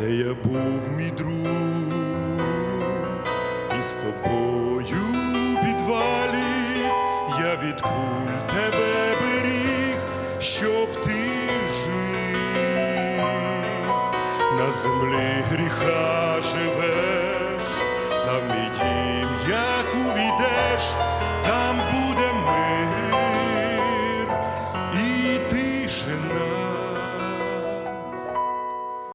де я був мій друг, і з тобою підвалі я від куль тебе беріг, щоб ти жив на землі гріха живе.